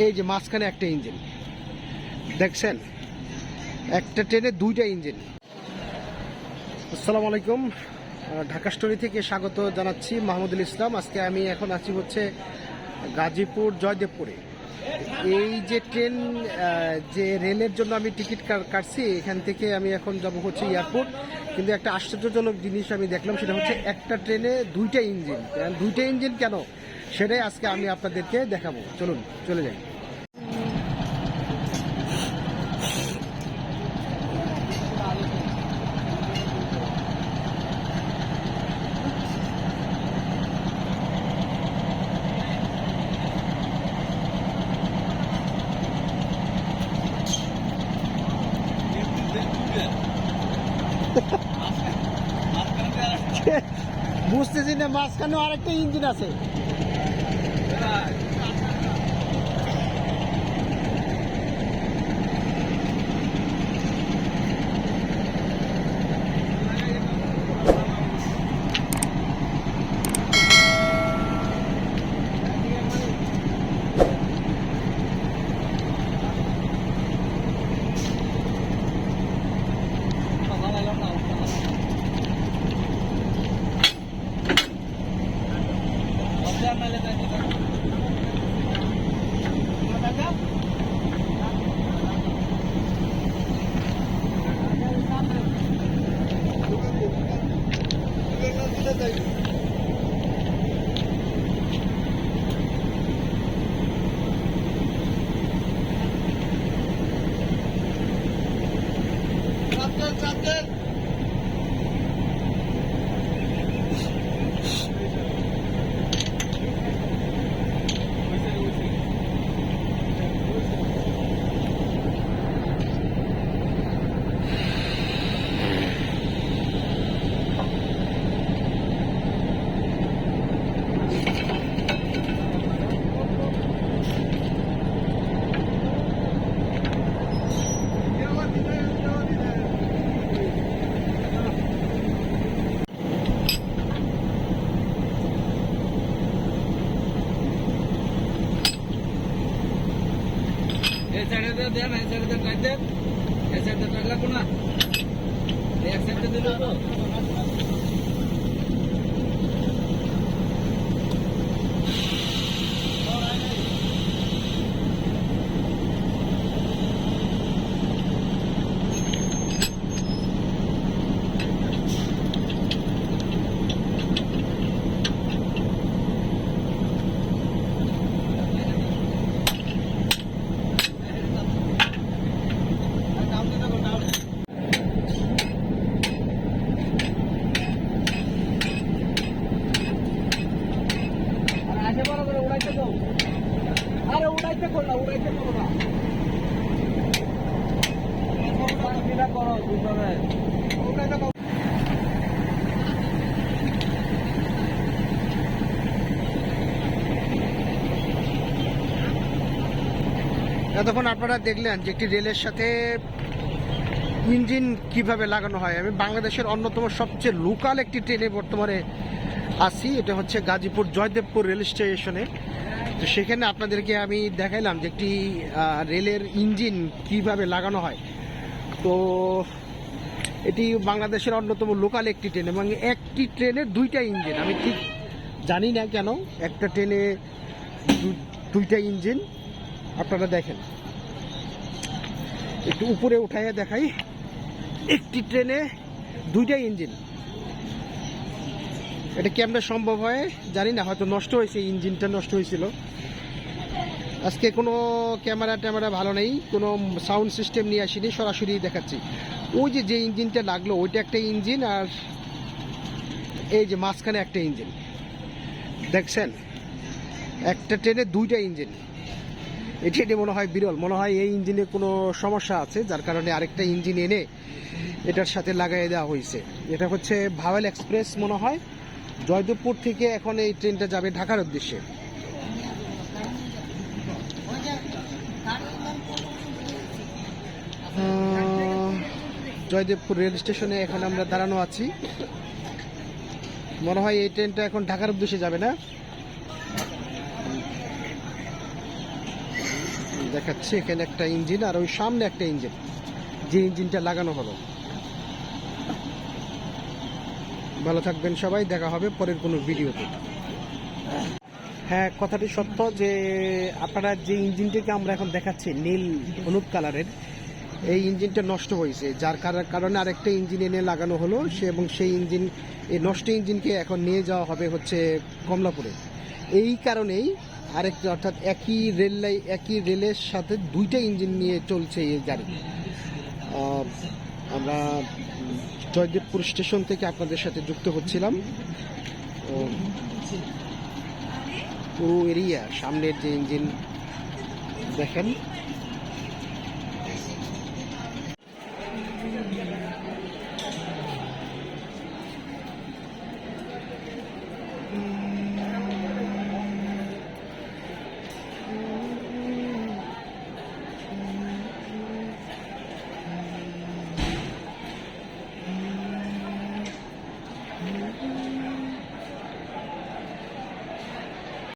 এই যে মাঝখানে একটা ইঞ্জিন। দেখছেন? একটা ট্রেনে দুইটা ইঞ্জিন। আসসালামু আলাইকুম। ঢাকা স্টোরি থেকে স্বাগত জানাচ্ছি মাহমুদুল ইসলাম। আজকে আমি এখন আছি হচ্ছে গাজীপুর জয়দেবপুরে। এই যে ট্রেন যে রেলের জন্য আমি টিকিট কাটছি, এখান থেকে আমি এখন যাব হচ্ছে এয়ারপোর্ট। কিন্তু একটা আশ্চর্যজনক জিনিস আমি দেখলাম, সেটা হচ্ছে একটা ট্রেনে দুইটা ইঞ্জিন। দুইটা ইঞ্জিন কেন? সেটাই আজকে আমি আপনাদেরকে দেখাবো। চলুন, চলে যাই। বুঝতেছি না মাঝখানে আরেকটা ইঞ্জিন আছে। Thank you. এই সাইডে দেন এই সাইডে ট্রাক দেন এই সাইডে ট্রাক লাগবো না। এক সাইডে দিল তো। এতক্ষণ আপনারা দেখলেন যে একটি রেলের সাথে ইঞ্জিন কীভাবে লাগানো হয়। আমি বাংলাদেশের অন্যতম সবচেয়ে লোকাল একটি ট্রেনে বর্তমানে আছি। এটা হচ্ছে গাজীপুর জয়দেবপুর রেল স্টেশনে। তো সেখানে আপনাদেরকে আমি দেখাইলাম যে একটি রেলের ইঞ্জিন কীভাবে লাগানো হয়। তো এটি বাংলাদেশের অন্যতম লোকাল একটি ট্রেন এবং একটি ট্রেনের দুইটা ইঞ্জিন আমি ঠিক জানি না কেন একটা ট্রেনে দুইটা ইঞ্জিন আপনারা দেখেন। একটু উপরে উঠাইয়া দেখাই। একটি ট্রেনে দুইটা ইঞ্জিন এটা কেমনে সম্ভব হয় জানি না, হয়তো নষ্ট হয়েছে ইঞ্জিনটা নষ্ট হয়েছিল। আজকে কোনো ক্যামেরা ট্যামেরা ভালো নেই, কোনো সাউন্ড সিস্টেম নিয়ে আসিনি, সরাসরি দেখাচ্ছি। ওই যে যে ইঞ্জিনটা লাগল, ওইটা একটা ইঞ্জিন আর এই যে মাঝখানে একটা ইঞ্জিন। দেখছেন? একটা ট্রেনে দুইটা ইঞ্জিন। এটি এটি মনে হয় বিরল, মনে হয় এই ইঞ্জিনে কোনো সমস্যা আছে, যার কারণে আরেকটা ইঞ্জিন এনে এটার সাথে লাগাই দেওয়া হয়েছে। এটা হচ্ছে ভাওয়েল এক্সপ্রেস মনে হয়। জয়দেবপুর থেকে এখন এই ট্রেনটা যাবে ঢাকার উদ্দেশ্যে। জয়দেবপুর রেল স্টেশনে এখন আমরা দাঁড়ানো আছি। মনে হয় এই ট্রেনটা এখন ঢাকার উদ্দেশ্যে যাবে না? দেখাচ্ছি এখানে একটা ইঞ্জিন আর ওই সামনে একটা ইঞ্জিন। যে ইঞ্জিনটা লাগানো হলো ভালো থাকবেন সবাই, দেখা হবে পরের কোনো ভিডিওতে। হ্যাঁ কথাটি সত্য যে আপনারা যে ইঞ্জিনটিকে আমরা এখন দেখাচ্ছি নীল, হলুদ কালারের এই ইঞ্জিনটা নষ্ট হয়েছে, যার কার- কারণে আরেকটা ইঞ্জিন এনে লাগানো হলো, সে এবং সেই ইঞ্জিন, এই নষ্ট ইঞ্জিনকে এখন নিয়ে যাওয়া হবে হচ্ছে কমলাপুরে। এই কারণেই আরেকটা, অর্থাৎ একই রেল লাইন একই রেলের সাথে দুইটা ইঞ্জিন নিয়ে চলছে এই গাড়ি। আমরা জয়দেবপুর স্টেশন থেকে আপনাদের সাথে যুক্ত হচ্ছিলাম। পুরো এরিয়া, সামনের যে ইঞ্জিন, দেখেন।